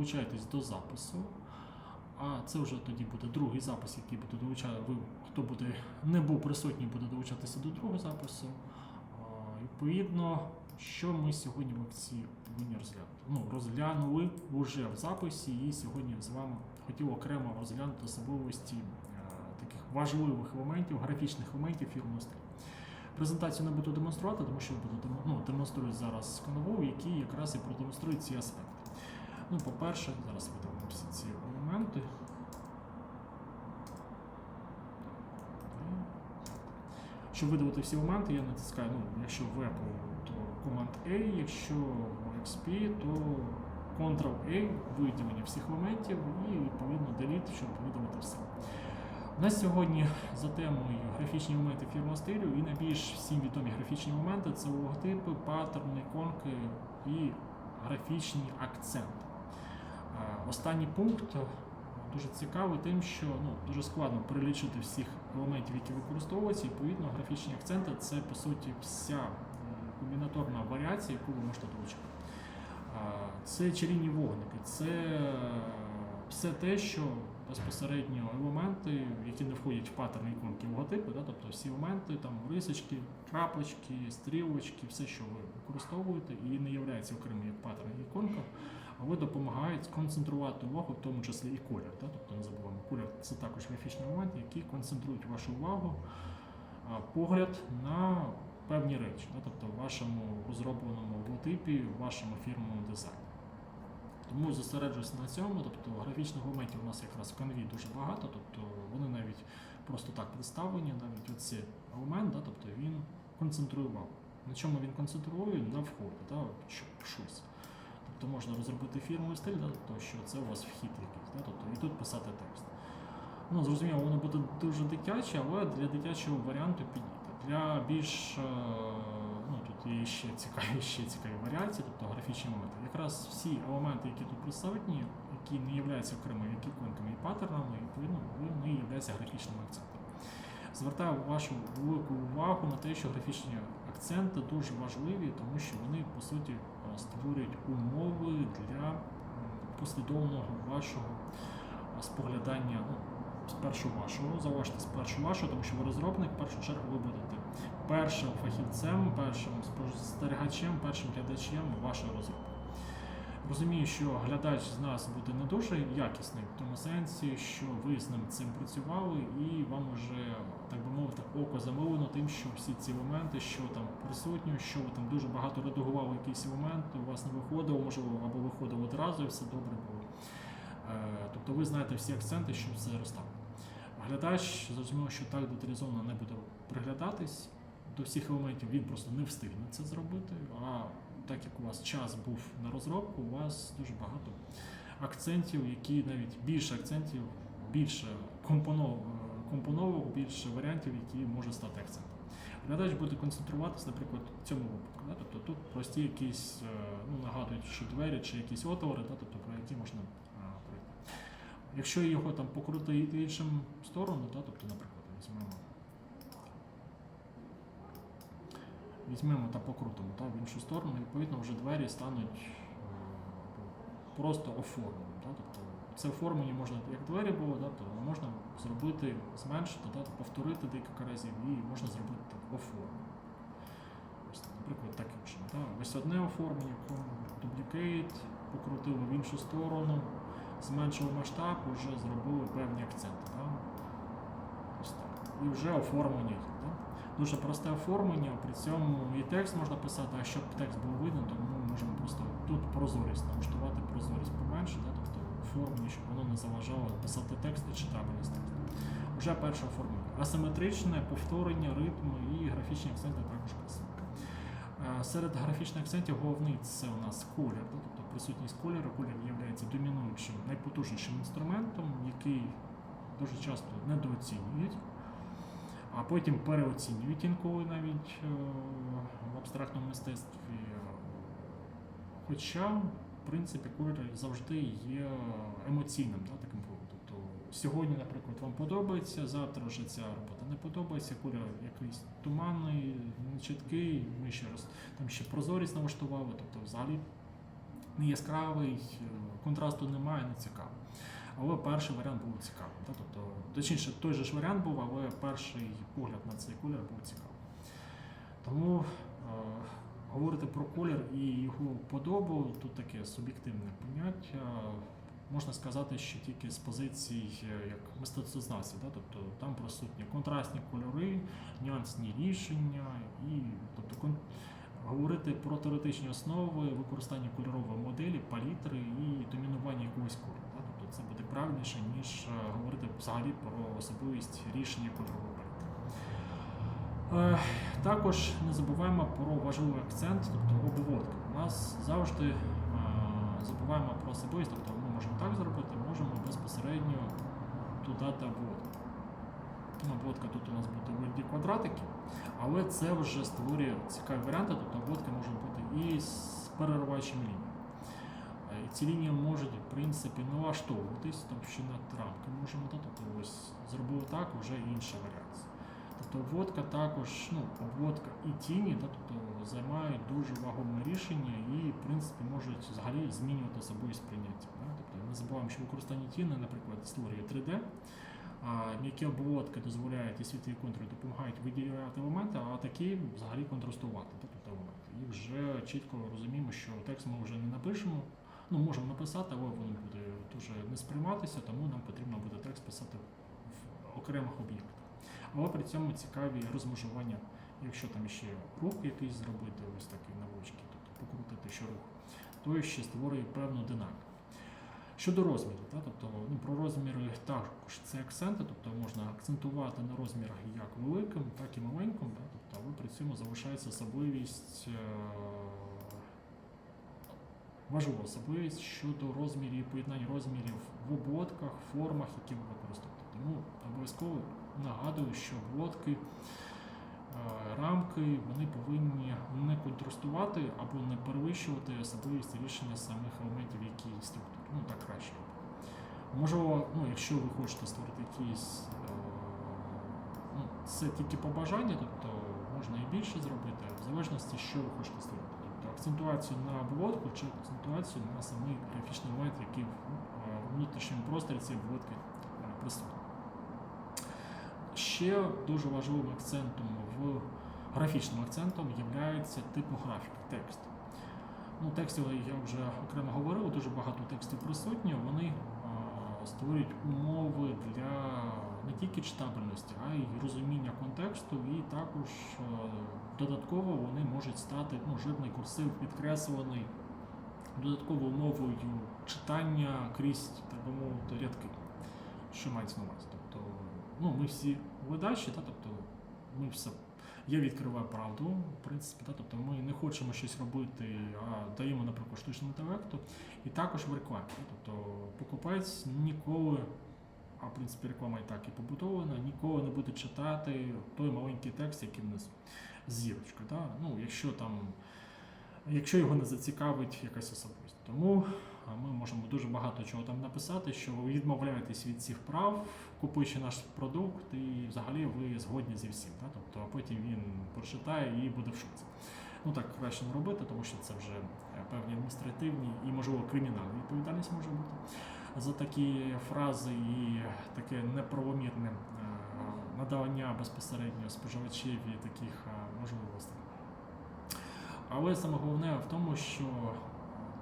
долучаєтесь до запису. А це вже тоді буде другий запис, який буде долучати. Ви хто буде не був присутній, буде долучатися до другого запису. А, Відповідно, що ми сьогодні в акції повинні розглянути? Ну, розглянули вже в записі, і сьогодні з вами хотів окремо розглянути особливості е, таких важливих моментів, графічних моментів фірмового стилю. Презентацію не буду демонструвати, тому що буду ну, демонструю зараз канаву, який якраз і продемонструє ці аспекти. Ну, по-перше, зараз видавимо всі ці елементи. Щоб видавати всі елементи, я натискаю, ну, якщо в Apple, то Command A, якщо в XP, то Ctrl-A, виділення всіх елементів і відповідно Delete, щоб видалити все. У нас сьогодні за темою графічні моменти фірмового стилю і найбільш всім відомі графічні моменти це логотипи, паттерни, іконки і графічні акценти. Останній пункт дуже цікавий тим, що ну, дуже складно перелічити всіх елементів, які використовуються. Відповідно, графічні акценти це по суті вся комбінаторна варіація, яку ви можете долучити. Це чарівні вогники, це е, все те, що безпосередньо елементи, які не входять в паттерни іконки логотипи, да, тобто всі елементи, там рисочки, краплечки, стрілочки, все, що ви використовуєте, і не є окремим як паттерн іконка, але допомагають сконцентрувати увагу, в тому числі і колір. Да, тобто не забуваємо, колір це також графічні моменти, які концентрують вашу увагу, погляд на певні речі, да, тобто в вашому розробленому логотипі, в вашому фірмовому дизайні. Тому зосереджуюся на цьому, тобто графічних моментів у нас якраз в канві дуже багато, тобто вони навіть просто так представлені, навіть оцей елемент, да, тобто він концентрує увагу. На чому він концентрує? На вході, да, щось. Тобто можна розробити фірмовий стиль, да, тобто, що це у вас вхід якийсь, да, тобто, і тут писати текст. Ну, зрозуміло, воно буде дуже дитяче, але для дитячого варіанту підійде. Для більш є ще цікаві, ще цікаві варіації, тобто графічні моменти. Якраз всі елементи, які тут присутні, які не являються окремими іконками і паттернами, відповідно, вони являються графічними акцентами. Звертаю вашу велику увагу на те, що графічні акценти дуже важливі, тому що вони по суті е, створюють умови для послідовного вашого е, споглядання. Ну, спершу вашого, зауважте спершу вашого, тому що ви розробник, в першу чергу ви будете першим фахівцем, першим спостерігачем, першим глядачем вашої розробки. Розумію, що глядач з нас буде не дуже якісний в тому сенсі, що ви з ним цим працювали, і вам вже, так би мовити, око замовлено тим, що всі ці елементи, що там присутні, що ви там дуже багато редагували якийсь елемент, у вас не виходило, можливо, або виходило одразу, і все добре було. Е, Тобто ви знаєте всі акценти, щоб це розставити. Глядач зрозуміло, що так деталізовано не буде приглядатись до всіх елементів, він просто не встигне це зробити. А так як у вас час був на розробку, у вас дуже багато акцентів, які навіть більше акцентів, більше компонов, компоновок, більше варіантів, які можуть стати акцентом. Глядач буде концентруватися, наприклад, в цьому випадку. Тобто тут прості якісь, е, ну, нагадують, що двері чи якісь отвори, тобто, про які можна. Якщо його там покрутити в іншим сторону, да? тобто, наприклад, візьмемо. Візьмемо та покрутимо та, в іншу сторону, відповідно, вже двері стануть е, просто оформлені. Да? Тобто це оформлення можна як двері було, да? то можна зробити, зменшити, да? повторити декілька разів і можна зробити оформлення. Ось, наприклад, таким чином. Да? Ось одне оформлення, дублікейт, покрутили в іншу сторону, зменшили масштаб, вже зробили певні акценти. Да? Ось так. І вже оформлення є. Да? Дуже просте оформлення, при цьому і текст можна писати, а щоб текст був видно, то ми можемо просто тут прозорість налаштувати прозорість поменше, да? тобто оформлення, щоб воно не заважало писати текст і читабельність тексту. Вже перше оформлення. Асиметричне повторення, ритму і графічні акценти також присутні. Серед графічних акцентів головний це у нас колір, тобто присутність кольору. Колір є домінуючим, найпотужнішим інструментом, який дуже часто недооцінюють а потім переоцінюють інколи навіть е, в абстрактному мистецтві. Хоча, в принципі, колір завжди є емоційним да, таким впливом. Тобто сьогодні, наприклад, вам подобається, завтра вже ця робота не подобається, колір якийсь туманний, нечіткий, ми ще раз там ще прозорість налаштували, тобто взагалі не яскравий, е, контрасту немає, не цікаво. Але перший варіант був цікавий. Та? Тобто, точніше, той же ж варіант був, але перший погляд на цей колір був цікавий. Тому е, говорити про колір і його подобу тут таке суб'єктивне поняття. Можна сказати, що тільки з позицій е, як мистецтвознавця, да? тобто там присутні контрастні кольори, нюансні рішення, і тобто кон- говорити про теоретичні основи використання кольорової моделі, палітри і домінування якогось кольору. Да? Тобто це буде правильніше, ніж е, говорити взагалі про особливість рішення кольорової палітри. Е, Також не забуваємо про важливий акцент, тобто обводки. У нас завжди забуваємо про особливість, тобто ми можемо так зробити, можемо безпосередньо додати обводку. Обводка тут у нас буде вигляді квадратики, але це вже створює цікаві варіанти, тобто обводки можуть бути і з перериваючими лініями. Е, ці лінії можуть, в принципі, налаштовуватись, товщина рамки можемо, да, тобто ось зробили так, вже інша варіація. Тобто обводка також, ну, обводка і тіні, да, тобто займають дуже вагоме рішення і, в принципі, можуть взагалі змінювати собою сприйняття. Да? Не забуваємо, що використання тіни, наприклад, створює 3D, а м'які обводки дозволяють і світлі контури допомагають виділяти елементи, а такі взагалі контрастувати тобто елементи. І вже чітко розуміємо, що текст ми вже не напишемо. Ну, можемо написати, але воно буде дуже не сприйматися, тому нам потрібно буде текст писати в окремих об'єктах. Але при цьому цікаві розмежування, якщо там ще рух якийсь зробити, ось такий навички, тобто покрутити що рух, то ще створює певну динаміку. Щодо розмірів, та, тобто ну, про розміри також це акценти, тобто можна акцентувати на розмірах як великим, так і маленьким, та, тобто, але при цьому залишається особливість, е, важлива особливість щодо розмірів і поєднань розмірів в обводках, формах, які ви використовуєте. Тому обов'язково нагадую, що обводки, рамки вони повинні не контрастувати або не перевищувати особливість рішення самих елементів, які структури. Ну так краще. Можливо, ну, якщо ви хочете створити якісь, е, ну, це тільки побажання, тобто можна і більше зробити, в залежності, що ви хочете створити. Тобто акцентуацію на обводку чи акцентуацію на самий графічний елемент, який в е, внутрішньому просторі цієї обводки е, присутній. Ще дуже важливим акцентом в графічним акцентом є типографіка, текст. Ну, текстів я вже окремо говорив, дуже багато текстів присутні. Вони е, створюють умови для не тільки читабельності, а й розуміння контексту, і також е, додатково вони можуть стати ну, жирний курсив підкреслюваний додатковою умовою читання крізь, так би мовити, рядки. Що мається на увазі? Тобто, ну, ми всі видачі, та, тобто ми все. Я відкриваю правду, в принципі, та, тобто ми не хочемо щось робити, а даємо, наприклад, штучному інтелекту. І також в рекламі. Тобто покупець ніколи, а в принципі реклама і так і побудована, ніколи не буде читати той маленький текст, який внизу нас зірочка. Та? Ну, якщо там якщо його не зацікавить якась особливість. Тому ми можемо дуже багато чого там написати, що ви відмовляєтесь від цих прав, купуючи наш продукт, і взагалі ви згодні зі всім. Та? Тобто, а потім він прочитає і буде в шоці. Ну так краще не робити, тому що це вже е, певні адміністративні і, можливо, кримінальна відповідальність може бути за такі фрази і таке неправомірне е, надавання безпосередньо споживачеві таких е. Але саме головне в тому, що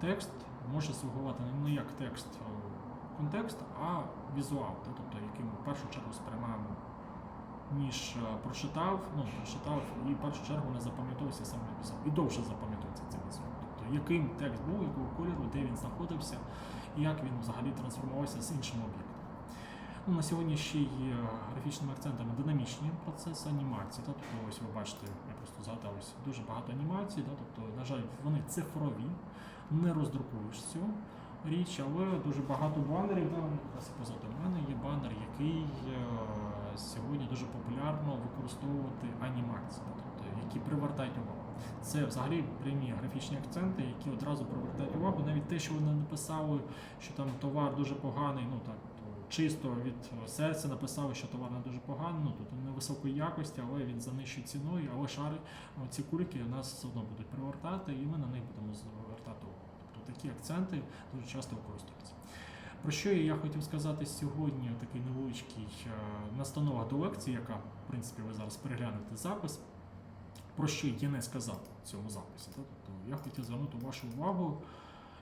текст може слугувати не як текст контекст, а візуал, тобто який ми в першу чергу сприймаємо, ніж е, прочитав, ну, прочитав і в першу чергу не запам'ятовується саме візуал. І довше запам'ятовується цей візуал. Тобто яким текст був, якого кольору, де він знаходився, і як він взагалі трансформувався з іншим об'єктом. Ну, на сьогодні ще є графічними акцентами динамічні процеси анімації. Та, тобто, ось ви бачите, я просто згадав дуже багато анімацій, та, тобто, на жаль, вони цифрові, не роздрукуєш цю річ, але дуже багато банерів. Да, якраз позаду мене є банер, який е, сьогодні дуже популярно використовувати анімації, та, тобто, які привертають увагу. Це взагалі прямі графічні акценти, які одразу привертають увагу. Навіть те, що вони написали, що там товар дуже поганий, ну так чисто від серця написали, що товар не дуже поганий, ну тут невисокої якості, але він за нижчою ціною, але шари, ці кульки нас все одно будуть привертати, і ми на них будемо звертати увагу. Тобто такі акценти дуже часто використовуються. Про що я хотів сказати сьогодні, такий невеличкий е, настанова до лекції, яка, в принципі, ви зараз переглянете запис. Про що я не сказав в цьому записі. Тобто я хотів звернути вашу увагу.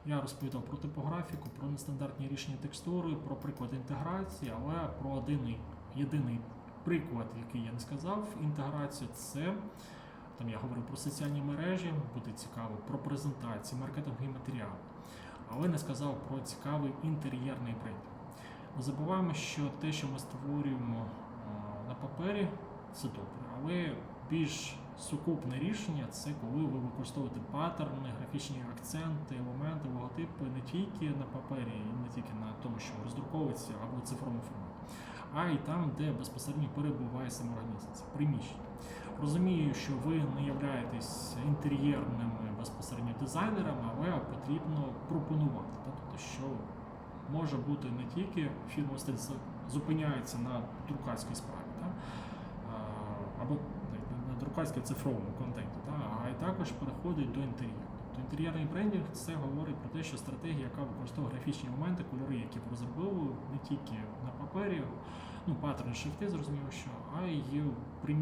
Я розповідав про типографіку, про нестандартні рішення текстури, про приклад інтеграції, але про один єдиний приклад, який я не сказав, інтеграцію, це там я говорив про соціальні мережі, буде цікаво, про презентації, маркетингові матеріали, але не сказав про цікавий інтер'єрний бренд. Не забуваємо, що те, що ми створюємо на папері, це добре, але більш сукупне рішення це коли ви використовуєте паттерни, графічні акценти, елементи, логотипи не тільки на папері і не тільки на тому, що роздруковується або цифровому форматі, а й там, де безпосередньо перебуває сама організація, приміщення. Розумію, що ви не являєтесь інтер'єрними безпосередньо дизайнерами, але потрібно пропонувати. Тобто, що може бути не тільки фірма стиль зупиняється на друкарській справі, або навіть в цифровому контенті, та? а й також переходить до інтер'єру. Тобто інтер'єрний брендінг це говорить про те, що стратегія, яка використовує графічні моменти, кольори, які розробили не тільки на папері, ну паттерни, шрифти, зрозуміло, що, а й в приміщенні.